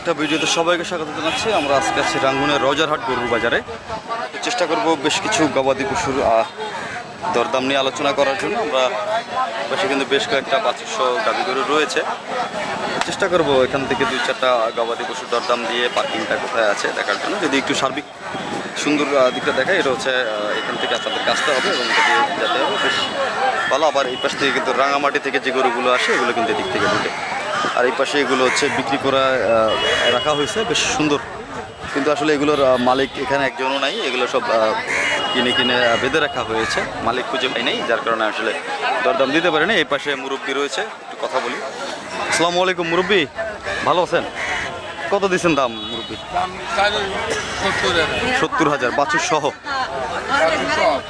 একটা ভিডিওতে সবাইকে স্বাগত জানাচ্ছি। আমরা আজকে আছি রাঙ্গুনের রজারহাট গরুর বাজারে। চেষ্টা করব বেশ কিছু গবাদি পশুর দরদাম নিয়ে আলোচনা করার জন্য। আমরা পাশে কিন্তু বেশ কয়েকটা বাছুরশো গাভি গরু রয়েছে। চেষ্টা করব এখান থেকে দুই চারটা গবাদি পশুর দরদাম দিয়ে পার্কিংটা কোথায় আছে দেখার জন্য। যদি একটু সার্বিক সুন্দর দিকটা দেখায় এটা হচ্ছে এখান থেকে আপনাদের আসতে হবে এবং যেতে হবে। বেশ ভালো। আবার এই পাশ থেকে কিন্তু রাঙামাটি থেকে যে গরুগুলো আসে, এগুলো কিন্তু এদিক থেকে ঢুকে। আর এই পাশে এগুলো হচ্ছে বিক্রি করা রাখা হয়েছে বেশ সুন্দর। কিন্তু আসলে এগুলোর মালিক এখানে একজনও নাই এগুলো সব কিনে কিনে বেঁধে রাখা হয়েছে। মালিক খুঁজে পাই নাই যার কারণে আসলে দরদাম দিতে পারেনি এই পাশে মুরব্বী রয়েছে একটু কথা বলি। আসসালামু আলাইকুম মুরব্বী। ভালো আছেন? কত দিচ্ছেন দাম মুরব্বী? সত্তর হাজার বাছুর সহ।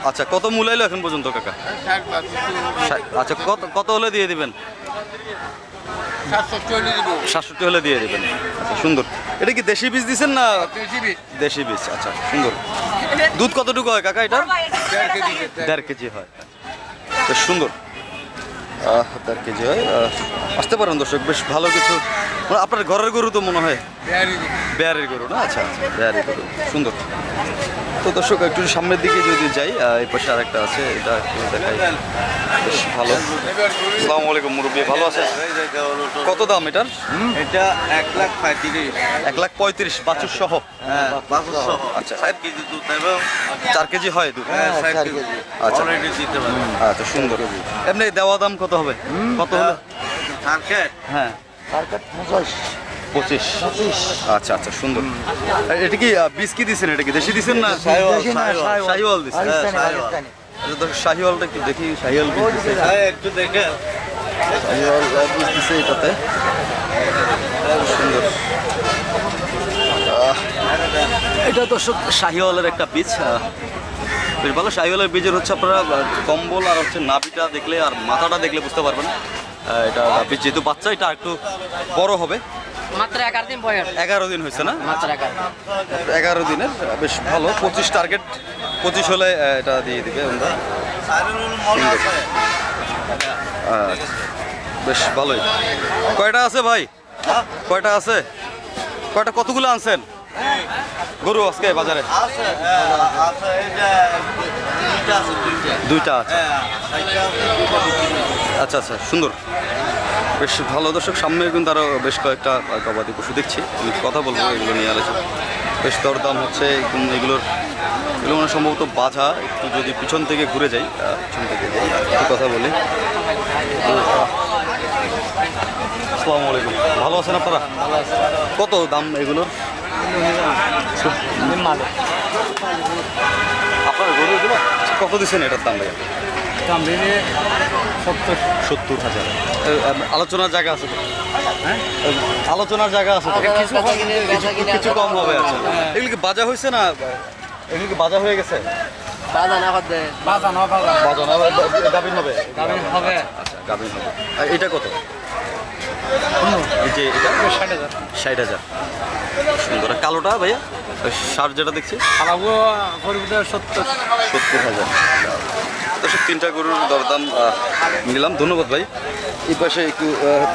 আচ্ছা কত মূল্য এখন পর্যন্ত কাকা? আচ্ছা কত কত হলে দিয়ে দিবেন? সাতষট্টি হলে দিয়ে দেবেন। আচ্ছা সুন্দর। এটা কি দেশি বীজ দিচ্ছেন না দেশি বীজ। আচ্ছা সুন্দর। দুধ কতটুকু হয় কাকা এটা? দেড় কেজি। হয়। বেশ সুন্দর। দেড় কেজি হয়। আসতে পারেন দর্শক বেশ ভালো কিছু আপনার ঘরের গরু তো মনে হয়? বেয়ারের গরু। না? আচ্ছা আচ্ছা বেয়ারের গরু। সুন্দর। তো দর্শক একটু সামনের দিকে যদি যাই এই পাশে আরেকটা আছে এটা একটু দেখাই। বেশ ভালো। আসসালামু আলাইকুম মুরব্বী। ভালো আছে কত দাম এটার? এটা এক লাখ পঁয়ত্রিশ। এক লাখ পঁয়ত্রিশ বাছুর সহ? হ্যাঁ আচ্ছা। চার কেজি হয় দুধ? হ্যাঁ আচ্ছা। আচ্ছা সুন্দর। এমনি দেওয়া দাম কত হবে? কত হলে? হ্যাঁ। পঁচিশ। আচ্ছা আচ্ছা সুন্দর। এটা কি বীজ কি দিচ্ছেন এটা কি? দেশি দিচ্ছেন না? শাহিওয়াল দিচ্ছেন শাহিওয়ালটা একটু দেখি শাহিওয়াল বীজ দিছে। একটু দেখে শাহিওয়াল বীজ দিছে এটাতে। সুন্দর। এটা দর্শক শাহিওয়ালের একটা বীজ বেশ ভালো। শাহিওয়ালের বীজের হচ্ছে আপনারা কম্বল আর হচ্ছে নাভিটা দেখলে আর মাথাটা দেখলে বুঝতে পারবেন। এটা বীজ যেহেতু বাচ্চা এটা একটু বড় হবে। মাত্র এগারো দিন বয়স। এগারো দিন হয়েছে না? মাত্র এগারো এগারো দিনের বেশ ভালো। পঁচিশ টার্গেট পঁচিশ হলে এটা দিয়ে দিবে আমরা। আচ্ছা, বেশ ভালোই। কয়টা আছে ভাই? কয়টা আছে? কয়টা কতগুলো আনছেন? গরু আজকে বাজারে? আছে আছে এই যে দুইটা আছে হ্যাঁ। আচ্ছা আচ্ছা সুন্দর। বেশ ভালো। দর্শক সামনে কিন্তু আরও বেশ কয়েকটা গবাদি পশু দেখছি। আমি কথা বলব এগুলো নিয়ে আলোচনা। বেশ দরদাম হচ্ছে এগুলোর এগুলো মানে সম্ভবত বাধা। একটু যদি পিছন থেকে ঘুরে যাই পিছন থেকে একটু কথা বলি। আসসালামু আলাইকুম। ভালো আছেন আপনারা? কত দাম এগুলোর? আপনার কত দিচ্ছেন এটার দাম ভাইয়া? সত্তর। সত্তর হাজার। আলোচনার জায়গা আছে হ্যাঁ? আলোচনার জায়গা আছে কিছু কম হবে আচ্ছা। এগুলো কি বাজা হয়েছে না এগুলো কি বাজা হয়ে গেছে? না বাদ দে বাজা। গাভিন হবে? হবে। আচ্ছা গাভিন হবে। এটা কত? এই যে এটা? ষাট হাজার। সুন্দর। কালোটা ভাইয়া? শার্ট যেটা দেখছি? সত্তর। সত্তর হাজার। দর্শক তিনটা গরুর দরদাম নিলাম। ধন্যবাদ ভাই। এই পাশে একটু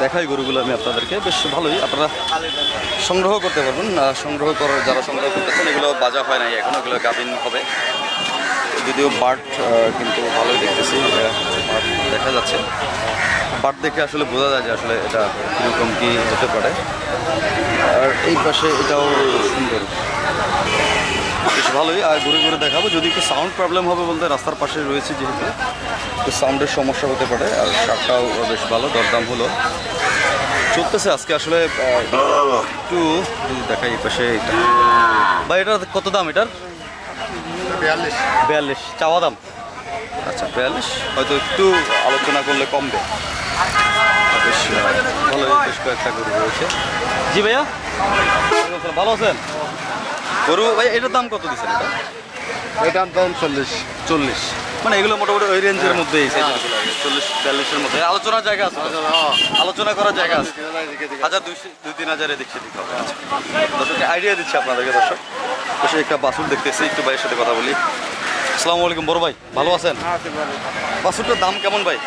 দেখাই গরুগুলো আমি আপনাদেরকে। বেশ ভালোই আপনারা সংগ্রহ করতে পারবেন। সংগ্রহ করার যারা সংগ্রহ করতেছেন এগুলো বাজা হয় নাই এখন এগুলো গাভিন হবে। যদিও বার্ড কিন্তু ভালোই দেখতেছি দেখা যাচ্ছে। বার্ড দেখে আসলে বোঝা যায় যে আসলে এটা কীরকম কী হতে পারে। আর এই পাশে এটাও সুন্দর। বেশ ভালোই। আর ঘুরে ঘুরে দেখাবো। যদি একটু সাউন্ড প্রবলেম হবে বলতে রাস্তার পাশে রয়েছে যেহেতু একটু সাউন্ডের সমস্যা হতে পারে। আর শার্টটাও বেশ ভালো দরদাম হলো। চলতেছে আজকে আসলে একটু দেখাই এই পাশে এটা। বা এটার কত দাম এটার? বিয়াল্লিশ। বিয়াল্লিশ। চাওয়া দাম? আচ্ছা বিয়াল্লিশ। হয়তো একটু আলোচনা করলে কমবে। বেশ ভালো বেশ কয়েকটা গরু রয়েছে। জি ভাইয়া। ভালো আছেন? গরু ভাই এটার দাম কত দিচ্ছেন এটা? এটার দাম চল্লিশ চল্লিশ। মানে এগুলো মোটামুটি ওই রেঞ্জের মধ্যেই চল্লিশ বিয়াল্লিশের মধ্যে। আলোচনার জায়গা আছে আলোচনা করার জায়গা আছে। হাজার দুইশো দুই তিন হাজারে দেখছে হবে আচ্ছা। দর্শক আইডিয়া দিচ্ছি আপনাদেরকে দর্শক। বসে একটা বাসুর দেখতেছি একটু ভাইয়ের সাথে কথা বলি। আসসালামু আলাইকুম বড় ভাই ভালো আছেন? বাসুরটার দাম কেমন ভাই?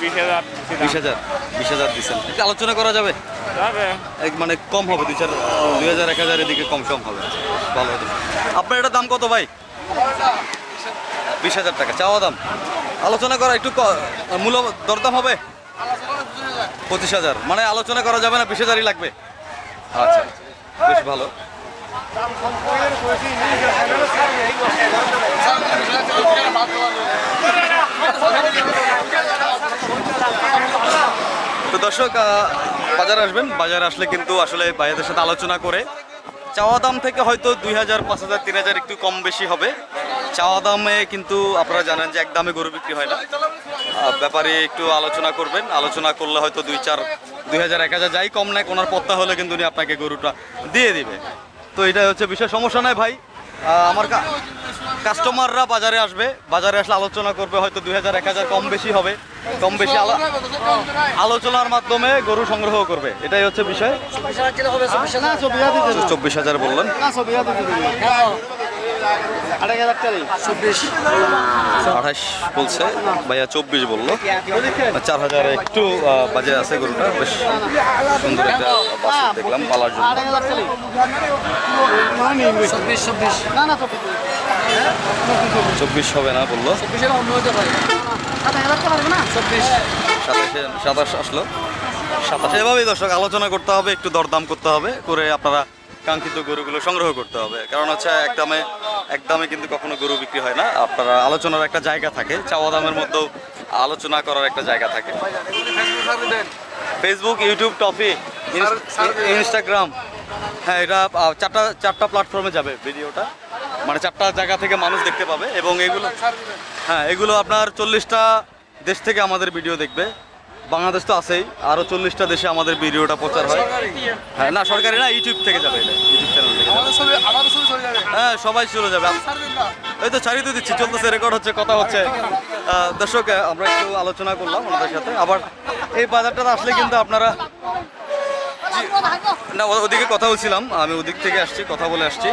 বিশ হাজার বিশ হাজার বিশ হাজার দিচ্ছেন একটু আলোচনা করা যাবে? মানে কম হবে দুই চার দুই হাজার এক হাজার এদিকে কম সম হবে। ভালো হতো আপনার এটা দাম কত ভাই? বিশ হাজার টাকা। চাওয়া দাম? আলোচনা করা একটু ক- মূল্য দরদাম হবে? পঁচিশ হাজার। মানে আলোচনা করা যাবে না বিশ হাজারই লাগবে? আচ্ছা বেশ ভালো। তো দর্শক বাজার আসবেন। বাজার আসলে কিন্তু আসলে ভাইয়াদের সাথে আলোচনা করে। চাওয়া দাম থেকে হয়তো দুই হাজার, পাঁচ হাজার, তিন হাজার একটু কম বেশি হবে। চাওয়া দামে কিন্তু আপনারা জানেন যে এক দামে গরু বিক্রি হয় না। ব্যাপারে একটু আলোচনা করবেন। আলোচনা করলে হয়তো দুই, চার, দুই হাজার, এক হাজার যাই কম নেয় ওনার পত্তা হলে কিন্তু উনি আপনাকে গরুটা দিয়ে দিবে। তো এটা হচ্ছে বিষয়। সমস্যা নয় ভাই। আমার কা- কাস্টমাররা বাজারে আসবে। বাজারে আসলে আলোচনা করবে হয়তো দুই হাজার এক হাজার কম বেশি হবে। কম বেশি আলো- আলোচনার মাধ্যমে গরু সংগ্রহ করবে। এটাই হচ্ছে বিষয়। চব্বিশ হাজার বললেন। আঠাশ বলছে ভাইয়া চব্বিশ বলল। চার হাজার একটু বাজে আছে গরুটা বেশ সুন্দর একটা দেখলাম পালার জন্য। চব্বিশ হবে না বলল। সাতাশে সাতাশ আসলো। সাতাশে এভাবেই দর্শক আলোচনা করতে হবে একটু দরদাম করতে হবে করে আপনারা কাঙ্ক্ষিত গরুগুলো সংগ্রহ করতে হবে। কারণ হচ্ছে একদমে একদমে কিন্তু কখনো গরু বিক্রি হয় না। আপনারা আলোচনার একটা জায়গা থাকে চাওয়া দামের মধ্যেও আলোচনা করার একটা জায়গা থাকে। ফেসবুক ইউটিউব টপি ইনস্টাগ্রাম হ্যাঁ এটা চারটা চারটা প্ল্যাটফর্মে যাবে ভিডিওটা। মানে চারটা জায়গা থেকে মানুষ দেখতে পাবে এবং এগুলো হ্যাঁ এগুলো আপনার চল্লিশটা দেশ থেকে আমাদের ভিডিও দেখবে। বাংলাদেশ তো আছেই। আরও চল্লিশটা দেশে আমাদের ভিডিওটা প্রচার হয়। হ্যাঁ না সরকারি না ইউটিউব থেকে যাবে এটা ইউটিউব চ্যানেল থেকে হ্যাঁ সবাই চলে যাবে। এই তো ছাড়িয়ে তো দিচ্ছি চলতেছে রেকর্ড হচ্ছে কথা হচ্ছে। দর্শক আমরা একটু আলোচনা করলাম ওনাদের সাথে। আবার এই বাজারটাতে আসলে কিন্তু আপনারা না ওদিকে কথা বলছিলাম আমি ওদিক থেকে আসছি কথা বলে আসছি।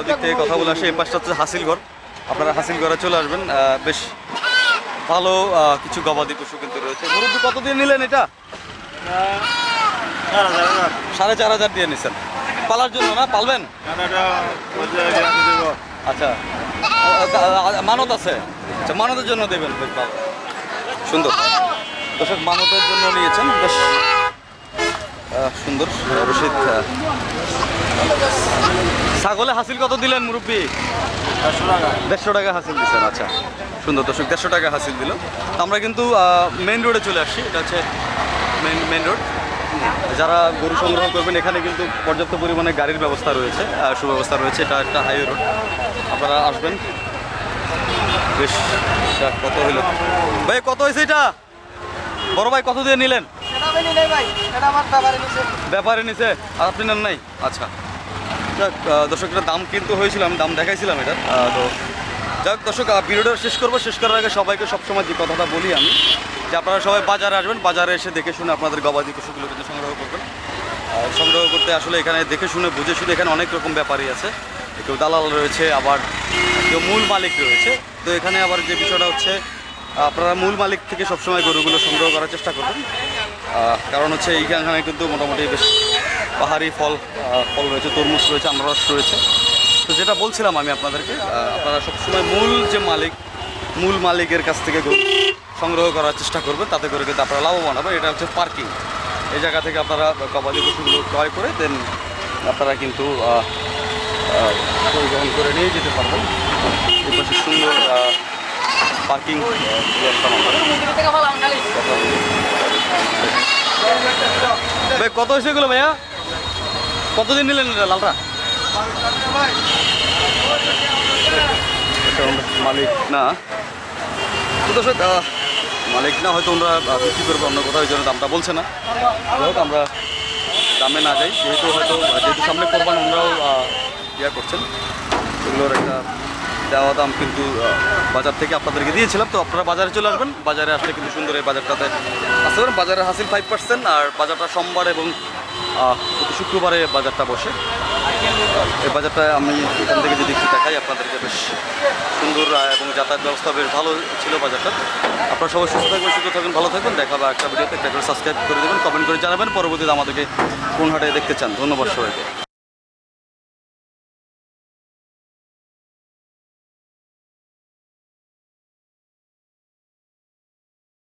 ওদিক থেকে কথা বলে আসছি এই পাশটা হচ্ছে হাসিলঘর। আপনারা হাসিলঘরে চলে আসবেন। বেশ ভালো কিছু গবাদি পশু কিন্তু রয়েছে। মুরব্বী কত দিয়ে নিলেন এটা? সাড়ে চার হাজার দিয়ে নিছেন। পালার জন্য না? পালবেন? আচ্ছা। মানত আছে। আচ্ছা মানতের জন্য দেবেন বেশ ভালো। সুন্দর। দর্শক মানতের জন্য নিয়েছেন। বেশ সুন্দর রশিদ ছাগলে হাসিল কত দিলেন মুরব্বী? দেড়শো টাকা হাসিল দিচ্ছেন আচ্ছা। সুন্দর দর্শক দেড়শো টাকা হাসিল দিল। তো আমরা কিন্তু মেন রোডে চলে আসছি। এটা হচ্ছে মেন মেন রোড যারা গরু সংগ্রহ করবেন এখানে কিন্তু পর্যাপ্ত পরিমাণে গাড়ির ব্যবস্থা রয়েছে সুব্যবস্থা রয়েছে। এটা একটা হাইওয়ে রোড আপনারা আসবেন। বেশ কত হইল? ভাই কত হয়েছে এটা? বড় ভাই কত দিয়ে নিলেন? ব্যাপারে নিছে। আর আপনি নেন নাই? আচ্ছা। যাক আহ, দর্শক দাম কিন্তু হয়েছিল আমি দাম দেখাইছিলাম এটা। তো যাক, দর্শক ভিডিওটা শেষ করব। শেষ করার আগে সবাইকে সবসময় যে কথাটা বলি আমি, যে আপনারা সবাই বাজারে আসবেন, বাজারে এসে দেখে শুনে আপনাদের গবাদি পশুগুলো কিন্তু সংগ্রহ করবেন। আর সংগ্রহ করতে আসলে এখানে দেখে শুনে, বুঝে শুনে এখানে অনেক রকম ব্যাপারই আছে। কেউ দালাল রয়েছে, আবার কেউ মূল মালিক রয়েছে। তো এখানে আবার যে বিষয়টা হচ্ছে, আপনারা মূল মালিক থেকে সবসময় গরুগুলো সংগ্রহ করার চেষ্টা করবেন। কারণ হচ্ছে এইখানে কিন্তু মোটামুটি বেশ পাহাড়ি ফল ফল রয়েছে, তরমুজ রয়েছে, আনারস রয়েছে। তো যেটা বলছিলাম আমি আপনাদেরকে আপনারা সবসময় মূল যে মালিক, মূল মালিকের কাছ থেকে সংগ্রহ করার চেষ্টা করবেন, তাতে করে কিন্তু আপনারা লাভবান হবেন। এটা হচ্ছে পার্কিং এই জায়গা থেকে আপনারা গবাদি পশুগুলো ক্রয় করে দেন আপনারা কিন্তু পরিবহন করে নিয়ে যেতে পারবেন। পাশে সুন্দর পার্কিং কত হয়েছে এগুলো ভাইয়া? কতদিন নিলেন এটা লালটা? মালিক না। দর্শক মালিক না হয়তো ওনারা বিক্রি করবে অন্য কোথাও ওই জন্য দামটা বলছে না। যাই হোক আমরা দামে না যাই যেহেতু হয়তো যেহেতু সামনে করবান আহ, ইয়া করছেন। এগুলোর একটা দেওয়া দাম কিন্তু বাজার থেকে আপনাদেরকে দিয়েছিলাম। তো আপনারা বাজারে চলে আসবেন। বাজারে আসলে কিন্তু সুন্দর এই বাজারটাতে আসতে পারেন। বাজারে হাসিল ফাইভ পার্সেন্ট আর বাজারটা সোমবার এবং শুক্রবারে বাজারটা বসে। এই বাজারটা আমি এখান থেকে যদি একটু দেখাই আপনাদেরকে, বেশ সুন্দর এবং যাতায়াত ব্যবস্থা বেশ ভালো ছিল বাজারটা। আপনারা সবাই সুস্থ থাকবেন সুস্থ থাকবেন, ভালো থাকবেন। দেখাবো একটা ভিডিওতে, একটা করে সাবস্ক্রাইব করে দেবেন কমেন্ট করে জানাবেন। পরবর্তীতে আমাদেরকে কোন হাটে দেখতে চান। ধন্যবাদ সবাইকে।